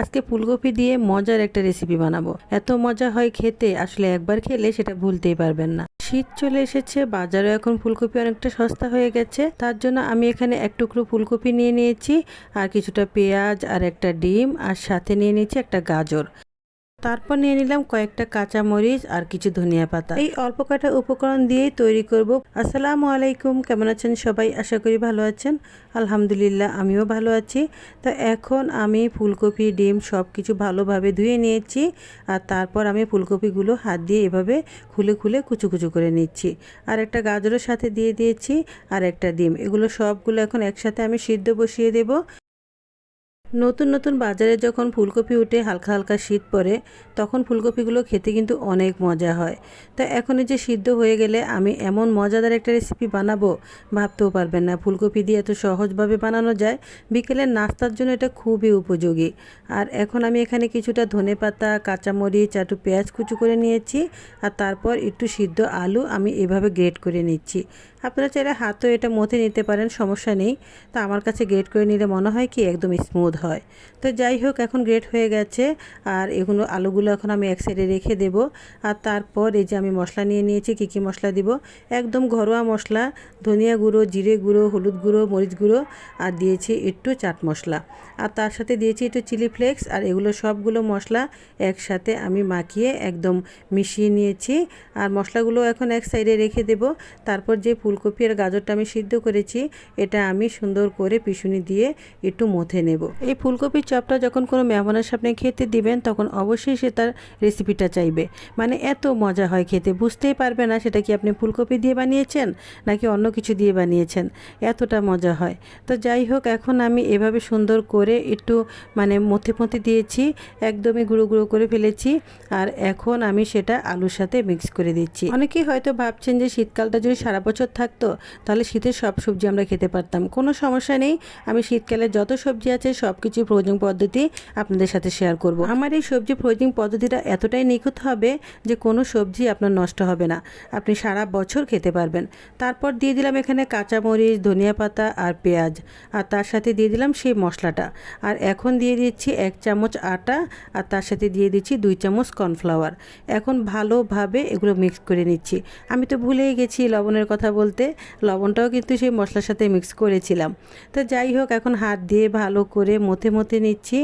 আজকে ফুলকপি দিয়ে মজার একটা রেসিপি বানাবো। এত মজা হয় খেতে, আসলে একবার খেলে সেটা ভুলতেই পারবেন না। শীত চলে এসেছে বাজারে এখন ফুলকপি অনেকটা সস্তা হয়ে গেছে। তার জন্য আমি এখানে এক টুকরো ফুলকপি নিয়ে নিয়েছি, আর কিছুটা পেঁয়াজ আর একটা ডিম, আর সাথে নিয়ে নিয়েছি একটা গাজর। তারপর নিয়ে নিলাম কয়েকটা কাঁচা মরিচ আর কিছু ধনিয়া পাতা। এই অল্প কটা উপকরণ দিয়েই তৈরি করব। আসসালামু আলাইকুম, কেমন আছেন সবাই? আশা করি ভালো আছেন। আলহামদুলিল্লাহ, আমিও ভালো আছি। তো এখন আমি ফুলকপি, ডিম সব কিছু ভালোভাবে ধুয়ে নিয়েছি আর তারপর আমি ফুলকপিগুলো হাত দিয়ে এভাবে খুলে খুলে কুচু কুচু করে নিচ্ছি। আর একটা গাজরের সাথে দিয়ে দিয়েছি আর একটা ডিম। এগুলো সবগুলো এখন একসাথে আমি সিদ্ধ বসিয়ে দেব। নতুন নতুন বাজারে যখন ফুলকপি উঠে হালকা হালকা শীত পড়ে, তখন ফুলকপিগুলো খেতে কিন্তু অনেক মজা হয়। তো এখন যে সিদ্ধ হয়ে গেলে আমি এমন মজাদার একটা রেসিপি বানাবো, ভাবতেও পারবেন না। ফুলকপি দিয়ে এত সহজভাবে বানানো যায় বিকেলের নাস্তার জন্য এটা খুবই উপযোগী। আর এখন আমি এখানে কিছুটা ধনে পাতা, কাঁচামরিচ, একটু পেঁয়াজ কুচু করে নিয়েছি, আর তারপর একটু সিদ্ধ আলু আমি এভাবে গ্রেট করে নিচ্ছি। আপনারা চাইলে হাতও এটা মথে নিতে পারেন, সমস্যা নেই। তা আমার কাছে গ্রেট করে নিলে মনে হয় কি একদম স্মুথ হয়। তো যাই হোক, এখন গ্রেট হয়ে গেছে। আর এগুলো আলুগুলো এখন আমি এক সাইডে রেখে দেব। আর তারপর এই যে আমি মশলা নিয়ে নিয়েছি, কী কী মশলা দিব? একদম ঘরোয়া মশলা, ধনিয়া গুঁড়ো, জিরে গুঁড়ো, হলুদ গুঁড়ো, মরিচ গুঁড়ো, আর দিয়েছি একটু চাট মশলা। আর তার সাথে দিয়েছি একটু চিলি ফ্লেক্স আর এগুলো সবগুলো মশলা একসাথে আমি মাখিয়ে একদম মিশিয়ে নিয়েছি। আর মশলাগুলো এখন এক সাইডে রেখে দেব। তারপর যে ফুলকপি আর গাজরটা আমি সিদ্ধ করেছি, এটা আমি সুন্দর করে পিছুনি দিয়ে একটু মথে নেব। এই ফুলকপির চপটা যখন কোনো মেহমানের সামনে খেতে দিবেন, তখন অবশ্যই সে তার রেসিপিটা চাইবে। মানে এত মজা হয় খেতে, বুঝতেই পারবে না সেটা কি আপনি ফুলকপি দিয়ে বানিয়েছেন, নাকি অন্য কিছু দিয়ে বানিয়েছেন। এতটা মজা হয়। তো যাই হোক, এখন আমি এভাবে সুন্দর করে একটু মানে মথে মথে দিয়েছি, একদমই গুঁড়ো গুঁড়ো করে ফেলেছি, আর এখন আমি সেটা আলুর সাথে মিক্স করে দিচ্ছি। অনেকেই হয়তো ভাবছেন যে শীতকালটা যদি সারা বছর থাকতো, তাহলে শীতের সব সবজি আমরা খেতে পারতাম। কোনো সমস্যা নেই, আমি শীতকালে যত সবজি আছে সব কিছু ফ্রোজিং পদ্ধতি আপনাদের সাথে শেয়ার করব। আমার এই সবজি ফ্রোজিং পদ্ধতিটা এতটাই নিখুঁত হবে যে কোনো সবজি আপনার নষ্ট হবে না। আপনি সারা বছর খেতে পারবেন। তারপর দিয়ে দিলাম এখানে কাঁচামরিচ, ধনিয়া পাতা আর পেঁয়াজ। আর তার সাথে দিয়ে দিলাম সেই মশলাটা। আর এখন দিয়ে দিচ্ছি এক চামচ আটা আর তার সাথে দিয়ে দিচ্ছি দুই চামচ কর্নফ্লাওয়ার। এখন ভালোভাবে এগুলো মিক্স করে নিচ্ছি। আমি তো ভুলেই গেছি লবণের কথা বলতে। লবণটাও কিন্তু সেই মশলার সাথে মিক্স করেছিলাম। তো যাই হোক, এখন হাত দিয়ে ভালো করে মথে মথে নিচ্ছি,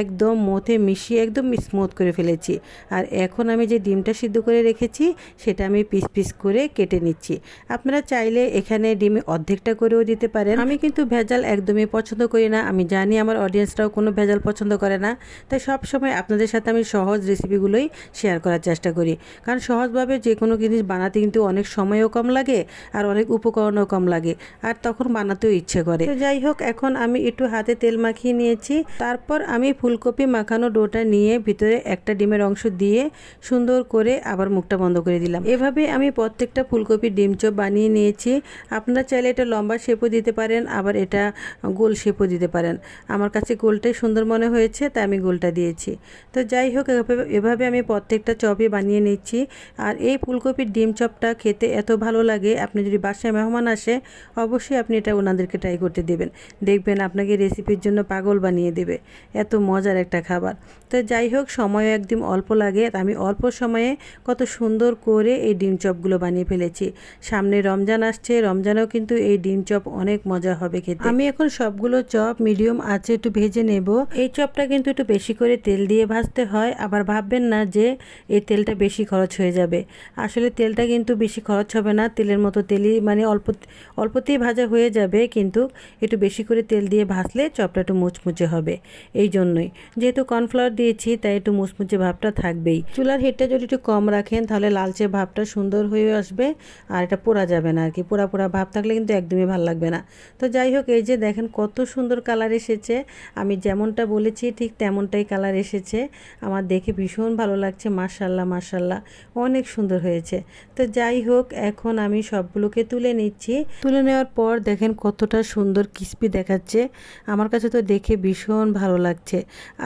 একদম মথে মিশিয়ে একদম স্মুথ করে ফেলেছি। আর এখন আমি যে ডিমটা সিদ্ধ করে রেখেছি, সেটা আমি পিস পিস করে কেটে নিচ্ছি। আপনারা চাইলে এখানে ডিমে অর্ধেকটা করেও দিতে পারেন। আমি কিন্তু ভেজাল একদমই পছন্দ করি না। আমি জানি আমার অডিয়েন্সরাও কোনো ভেজাল পছন্দ করে না। তাই সব সময় আপনাদের সাথে আমি সহজ রেসিপিগুলোই শেয়ার করার চেষ্টা করি। কারণ সহজভাবে যে কোনো জিনিস বানাতে কিন্তু অনেক সময়ও কম লাগে আর অনেক উপকরণও কম লাগে। আর তখন বানাতেও ইচ্ছে করে। যাই হোক, এখন আমি একটু হাতে তেল মাখিয়ে নিয়েছি। তারপর আমি ফুলকপি মাখানো ডোটা নিয়ে ভিতরে একটা ডিমের অংশ দিয়ে সুন্দর করে আবার মুখটা বন্ধ করে দিলাম। এভাবে আমি প্রত্যেকটা ফুলকপির ডিম চপ বানিয়ে নিয়েছি। আপনারা চাইলে এটা লম্বা শেপও দিতে পারেন, আবার এটা গোল শেপও দিতে পারেন। আমার কাছে গোলটাই সুন্দর মনে হয়েছে, তাই আমি গোলটা দিয়েছি। তো যাই হোক, এভাবে আমি প্রত্যেকটা চপই বানিয়ে নিচ্ছি। আর এই ফুলকপির ডিম চপটা খেতে এত ভালো লাগে, আপনি যদি বাসায় মেহমান আসে, অবশ্যই আপনি এটা ওনাদেরকে ট্রাই করতে দেবেন। দেখবেন আপনাকে রেসিপির জন্য পাগল বানিয়ে দেবে। এত মজার একটা খাবার। তো যাই হোক সময় একদম অল্প লাগে আমি অল্প সময়ে কত সুন্দর করে এই ডিম চপগুলো বানিয়ে ফেলেছি। সামনে রমজান আসছে, রমজানেও কিন্তু এই ডিম চপ অনেক মজা হবে খেতে। আমি এখন সবগুলো চপ মিডিয়াম আছে একটু ভেজে নেব। এই চপটা কিন্তু একটু বেশি করে তেল দিয়ে ভাজতে হয়। আবার ভাববেন না যে এই তেলটা বেশি খরচ হয়ে যাবে। আসলে তেলটা কিন্তু বেশি খরচ হবে না। তেলের মতো তেলই মানে অল্প, অল্পতেই ভাজা হয়ে যাবে। কিন্তু একটু বেশি করে তেল দিয়ে ভাজলে চপটা একটু মুচমুচে হবে। এই জন্যই। যেহেতু কর্নফ্লাওয়ার দিয়েছি, তাই একটু মুচমুচে ভাবটা থাকবেই। চুলার হিটটা যদি একটু কম রাখেন, তাহলে লালচে ভাবটা সুন্দর হয়ে আসবে আর এটা পোড়া যাবে না আর কি পোড়া পোড়া ভাব থাকলে কিন্তু একদমই ভালো লাগবে না। তো যাই হোক, এই যে দেখেন কত সুন্দর কালার এসেছে। আমি যেমনটা বলেছি, ঠিক তেমনটাই কালার এসেছে। আমার দেখে ভীষণ ভালো লাগছে মার্শাল্লাহ মার্শাল্লাহ অনেক সুন্দর হয়েছে। তো যাই হোক, এখন আমি সবগুলোকে তুলে নিচ্ছি। তুলে নেওয়ার পর দেখেন কতটা সুন্দর কিস্পি দেখাচ্ছে। আমার কাছে তো দেখে দেখে ভীষণ ভালো লাগছে।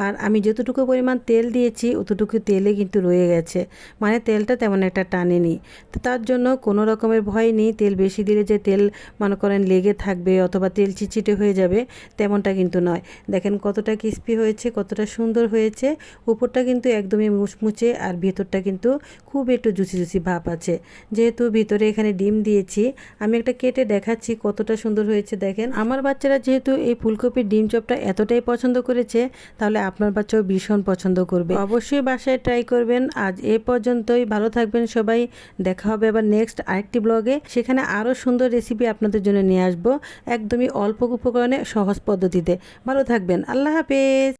আর আমি যতটুকু পরিমাণ তেল দিয়েছি, অতটুকু তেলে কিন্তু রয়ে গেছে। মানে তেলটা তেমন একটা টানেনি। তো তার জন্য কোনো রকমের ভয় নেই, তেল বেশি দিলে যে তেল মনে করেন লেগে থাকবে অথবা তেল চিটচিটে হয়ে যাবে, তেমনটা কিন্তু নয়। দেখেন কতটা ক্রিস্পি হয়েছে, কতটা সুন্দর হয়েছে। উপরটা কিন্তু একদমই মুচমুচে আর ভেতরটা কিন্তু খুব একটু জুসি জুসি ভাব আছে। যেহেতু ভিতরে এখানে ডিম দিয়েছি, আমি একটা কেটে দেখাচ্ছি কতটা সুন্দর হয়েছে। দেখেন, আমার বাচ্চারা যেহেতু এই ফুলকপির ডিম চপটা এতটাই পছন্দ করেছে, তাহলে আপনার বাচ্চাও ভীষণ পছন্দ করবে। অবশ্যই বাসায় ট্রাই করবেন। আজ এ পর্যন্তই। ভালো থাকবেন সবাই। দেখা হবে আবার নেক্সট আরেকটি ব্লগে সেখানে আরও সুন্দর রেসিপি আপনাদের জন্য নিয়ে আসব, একদমই অল্প উপকরণে সহজ পদ্ধতিতে। ভালো থাকবেন। আল্লাহ হাফেজ।